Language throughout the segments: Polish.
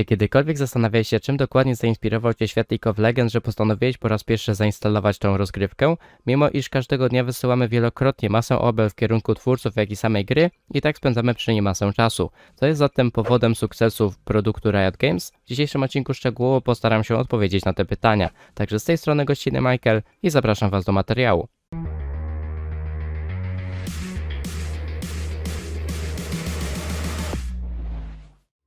Czy kiedykolwiek zastanawiałeś się, czym dokładnie zainspirował Cię świat League of Legends, że postanowiłeś po raz pierwszy zainstalować tą rozgrywkę? Mimo iż każdego dnia wysyłamy wielokrotnie masę obel w kierunku twórców, jak i samej gry, i tak spędzamy przy niej masę czasu. Co jest zatem powodem sukcesu produktu Riot Games? W dzisiejszym odcinku szczegółowo postaram się odpowiedzieć na te pytania. Także z tej strony gościnny Michael i zapraszam Was do materiału.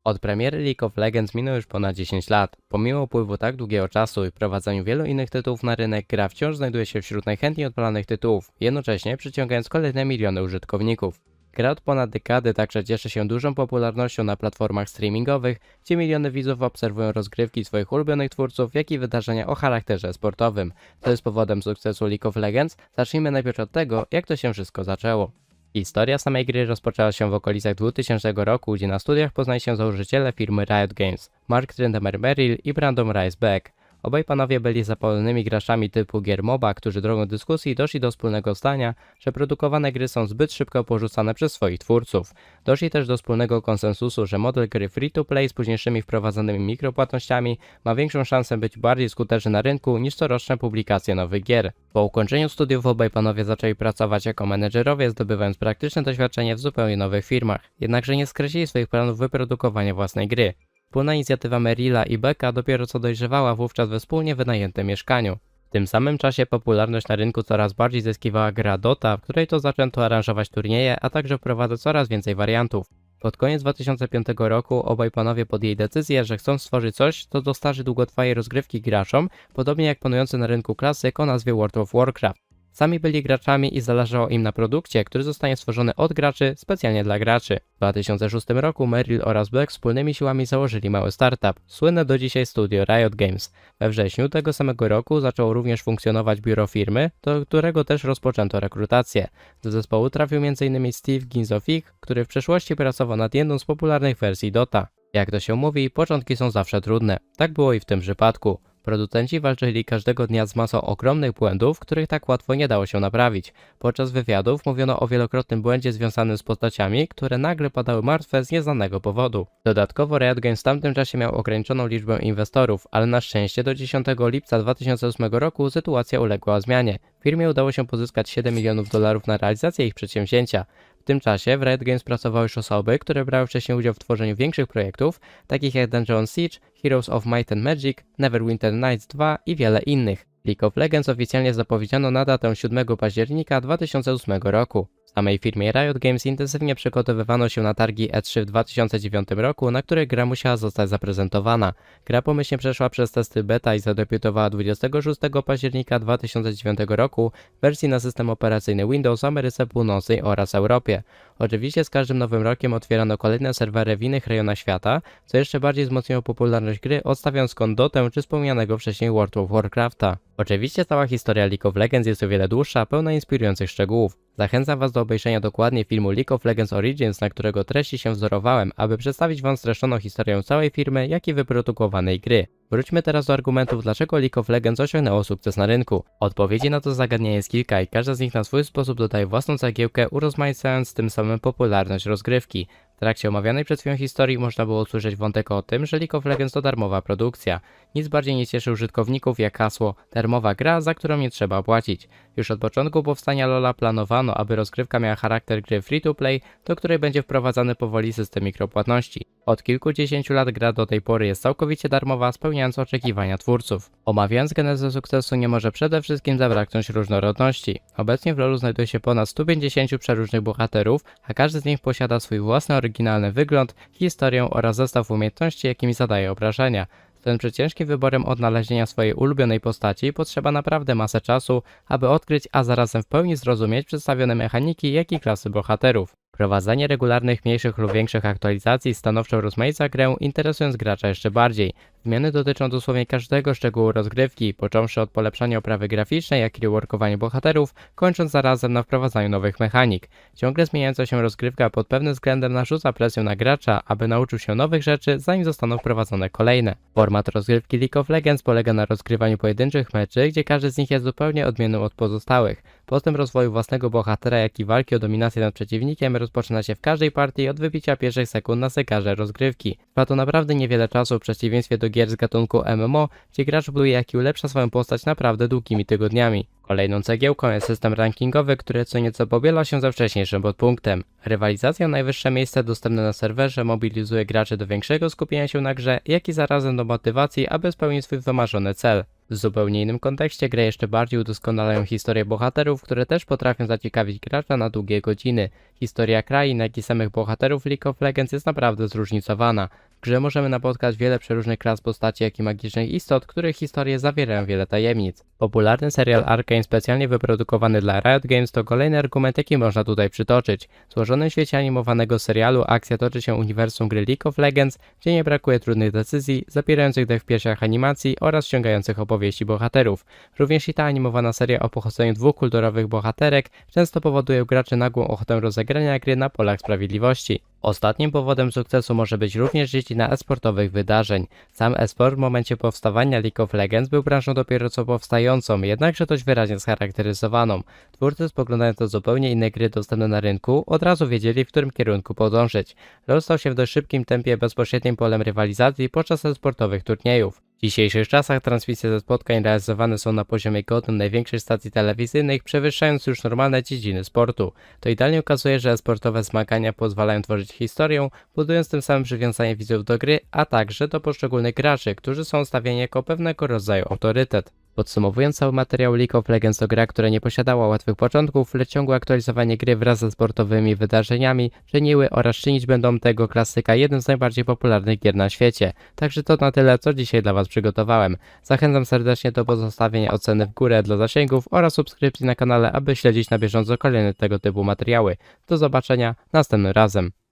Od premiery League of Legends minęło już ponad 10 lat. Pomimo upływu tak długiego czasu i wprowadzaniu wielu innych tytułów na rynek, gra wciąż znajduje się wśród najchętniej odpalanych tytułów, jednocześnie przyciągając kolejne miliony użytkowników. Gra od ponad dekady także cieszy się dużą popularnością na platformach streamingowych, gdzie miliony widzów obserwują rozgrywki swoich ulubionych twórców, jak i wydarzenia o charakterze sportowym. To jest powodem sukcesu League of Legends. Zacznijmy najpierw od tego, jak to się wszystko zaczęło. Historia samej gry rozpoczęła się w okolicach 2000 roku, gdzie na studiach poznali się założyciele firmy Riot Games, Mark Tryndamere Merrill i Brandon Rice Beck. Obaj panowie byli zapalonymi graczami typu gier MOBA, którzy drogą dyskusji doszli do wspólnego zdania, że produkowane gry są zbyt szybko porzucane przez swoich twórców. Doszli też do wspólnego konsensusu, że model gry free-to-play z późniejszymi wprowadzanymi mikropłatnościami ma większą szansę być bardziej skuteczny na rynku niż coroczne publikacje nowych gier. Po ukończeniu studiów obaj panowie zaczęli pracować jako menedżerowie, zdobywając praktyczne doświadczenie w zupełnie nowych firmach. Jednakże nie skreślili swoich planów wyprodukowania własnej gry. Wspólna inicjatywa Merilla i Becka dopiero co dojrzewała wówczas we wspólnie wynajętym mieszkaniu. W tym samym czasie popularność na rynku coraz bardziej zyskiwała gra Dota, w której to zaczęto aranżować turnieje, a także wprowadzać coraz więcej wariantów. Pod koniec 2005 roku obaj panowie podjęli decyzję, że chcą stworzyć coś, co dostarzy długotrwałej rozgrywki graczom, podobnie jak panujący na rynku klasyk o nazwie World of Warcraft. Sami byli graczami i zależało im na produkcie, który zostanie stworzony od graczy specjalnie dla graczy. W 2006 roku Merrill oraz Black wspólnymi siłami założyli mały startup, słynne do dzisiaj studio Riot Games. We wrześniu tego samego roku zaczęło również funkcjonować biuro firmy, do którego też rozpoczęto rekrutację. Do zespołu trafił m.in. Steve Ginzofik, który w przeszłości pracował nad jedną z popularnych wersji Dota. Jak to się mówi, początki są zawsze trudne. Tak było i w tym przypadku. Producenci walczyli każdego dnia z masą ogromnych błędów, których tak łatwo nie dało się naprawić. Podczas wywiadów mówiono o wielokrotnym błędzie związanym z postaciami, które nagle padały martwe z nieznanego powodu. Dodatkowo Riot Games w tamtym czasie miał ograniczoną liczbę inwestorów, ale na szczęście do 10 lipca 2008 roku sytuacja uległa zmianie. Firmie udało się pozyskać 7 milionów dolarów na realizację ich przedsięwzięcia. W tym czasie w Riot Games pracowały już osoby, które brały wcześniej udział w tworzeniu większych projektów, takich jak Dungeon Siege, Heroes of Might and Magic, Neverwinter Nights 2 i wiele innych. League of Legends oficjalnie zapowiedziano na datę 7 października 2008 roku. Samej firmie Riot Games intensywnie przygotowywano się na targi E3 w 2009 roku, na których gra musiała zostać zaprezentowana. Gra pomyślnie przeszła przez testy beta i zadebiutowała 26 października 2009 roku w wersji na system operacyjny Windows Ameryce Północnej oraz Europie. Oczywiście z każdym nowym rokiem otwierano kolejne serwery w innych rejonach świata, co jeszcze bardziej wzmocniło popularność gry, odstawiając kąt Dotę czy wspomnianego wcześniej World of Warcrafta. Oczywiście cała historia League of Legends jest o wiele dłuższa, pełna inspirujących szczegółów. Zachęcam Was do obejrzenia dokładnie filmu League of Legends Origins, na którego treści się wzorowałem, aby przedstawić Wam streszczoną historię całej firmy, jak i wyprodukowanej gry. Wróćmy teraz do argumentów, dlaczego League of Legends osiągnęło sukces na rynku. Odpowiedzi na to zagadnienie jest kilka i każda z nich na swój sposób dodaje własną cegiełkę, urozmaicając tym samym popularność rozgrywki. Trakcie omawianej przed chwilą historii można było usłyszeć wątek o tym, że League of Legends to darmowa produkcja. Nic bardziej nie cieszy użytkowników jak hasło darmowa gra, za którą nie trzeba płacić. Już od początku powstania LoLa planowano, aby rozgrywka miała charakter gry free-to-play, do której będzie wprowadzany powoli system mikropłatności. Od kilkudziesięciu lat gra do tej pory jest całkowicie darmowa, spełniając oczekiwania twórców. Omawiając genezę sukcesu nie może przede wszystkim zabraknąć różnorodności. Obecnie w LoLu znajduje się ponad 150 przeróżnych bohaterów, a każdy z nich posiada swój własny oryginalny wygląd, historię oraz zestaw umiejętności, jakimi zadaje obrażenia. Ten przed ciężkim wyborem odnalezienia swojej ulubionej postaci potrzeba naprawdę masę czasu, aby odkryć, a zarazem w pełni zrozumieć przedstawione mechaniki, jak i klasy bohaterów. Prowadzenie regularnych mniejszych lub większych aktualizacji stanowczo rozmaica grę, interesując gracza jeszcze bardziej. Zmiany dotyczą dosłownie każdego szczegółu rozgrywki, począwszy od polepszania oprawy graficznej, jak i reworkowania bohaterów, kończąc zarazem na wprowadzaniu nowych mechanik. Ciągle zmieniająca się rozgrywka pod pewnym względem narzuca presję na gracza, aby nauczył się nowych rzeczy, zanim zostaną wprowadzone kolejne. Format rozgrywki League of Legends polega na rozgrywaniu pojedynczych meczy, gdzie każdy z nich jest zupełnie odmienny od pozostałych. Postęp rozwoju własnego bohatera, jak i walki o dominację nad przeciwnikiem rozpoczyna się w każdej partii od wybicia pierwszych sekund na zegarze rozgrywki. Trwa to naprawdę niewiele czasu w przeciwieństwie do gier z gatunku MMO, gdzie gracz buduje jak i ulepsza swoją postać naprawdę długimi tygodniami. Kolejną cegiełką jest system rankingowy, który co nieco pobiela się ze wcześniejszym podpunktem. Rywalizacja o najwyższe miejsce dostępne na serwerze mobilizuje graczy do większego skupienia się na grze, jak i zarazem do motywacji, aby spełnić swój wymarzony cel. W zupełnie innym kontekście grę jeszcze bardziej udoskonalają historie bohaterów, które też potrafią zaciekawić gracza na długie godziny. Historia krain, jak i samych bohaterów League of Legends jest naprawdę zróżnicowana. Grze możemy napotkać wiele przeróżnych klas postaci, jak i magicznych istot, których historie zawierają wiele tajemnic. Popularny serial Arkane specjalnie wyprodukowany dla Riot Games to kolejny argument, jaki można tutaj przytoczyć. W złożonym świecie animowanego serialu akcja toczy się uniwersum gry League of Legends, gdzie nie brakuje trudnych decyzji, zapierających dech w piersiach animacji oraz ściągających opowieści bohaterów. Również i ta animowana seria o pochodzeniu dwóch kulturowych bohaterek często powoduje u graczy nagłą ochotę rozegrania gry na polach sprawiedliwości. Ostatnim powodem sukcesu może być również dziedzina esportowych wydarzeń. Sam esport w momencie powstawania League of Legends był branżą dopiero co powstającą, jednakże dość wyraźnie scharakteryzowaną. Twórcy spoglądając do zupełnie inne gry dostępne na rynku, od razu wiedzieli w którym kierunku podążyć. LoL stał się w dość szybkim tempie bezpośrednim polem rywalizacji podczas esportowych turniejów. W dzisiejszych czasach transmisje ze spotkań realizowane są na poziomie godnym największych stacji telewizyjnych, przewyższając już normalne dziedziny sportu. To idealnie ukazuje, że sportowe zmagania pozwalają tworzyć historię, budując tym samym przywiązanie widzów do gry, a także do poszczególnych graczy, którzy są stawiani jako pewnego rodzaju autorytet. Podsumowując cały materiał League of Legends to gra, która nie posiadała łatwych początków, lecz ciągłe aktualizowanie gry wraz ze sportowymi wydarzeniami czyniły oraz czynić będą tego klasyka jednym z najbardziej popularnych gier na świecie. Także to na tyle, co dzisiaj dla Was przygotowałem. Zachęcam serdecznie do pozostawienia oceny w górę dla zasięgów oraz subskrypcji na kanale, aby śledzić na bieżąco kolejne tego typu materiały. Do zobaczenia następnym razem.